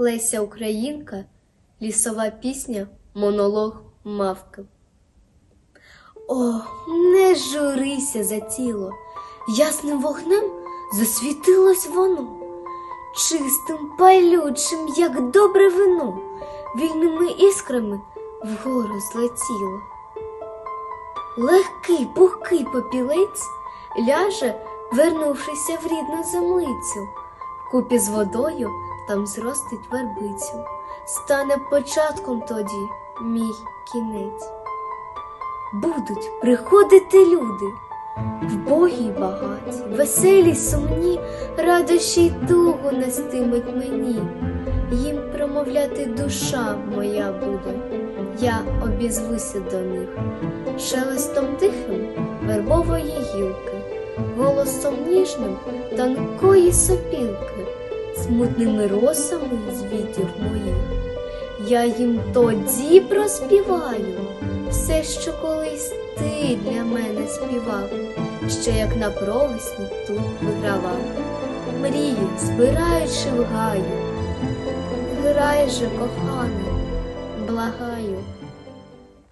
Леся Українка, лісова пісня, монолог мавки. О, не журися за тіло, ясним вогнем засвітилось воно, чистим, палючим, як добре вино, вільними іскрами вгору злетіло. Легкий, пухкий попілець ляже, вернувшися в рідну землицю, купі з водою там зростить вербицю, стане початком тоді мій кінець. Будуть приходити люди, вбогі й багаті, веселі, сумні, радощі й тугу нестимуть мені. Їм промовляти душа моя буде, я обізвуся до них, шелестом тихим вербової гілки, голосом ніжним тонкої сопілки, смутними росами звітів моїх. Я їм тоді проспіваю все, що колись ти для мене співав, ще як на провесні тут вигравав, мрії, збираючи в гаю. Грай же, коханий, благаю.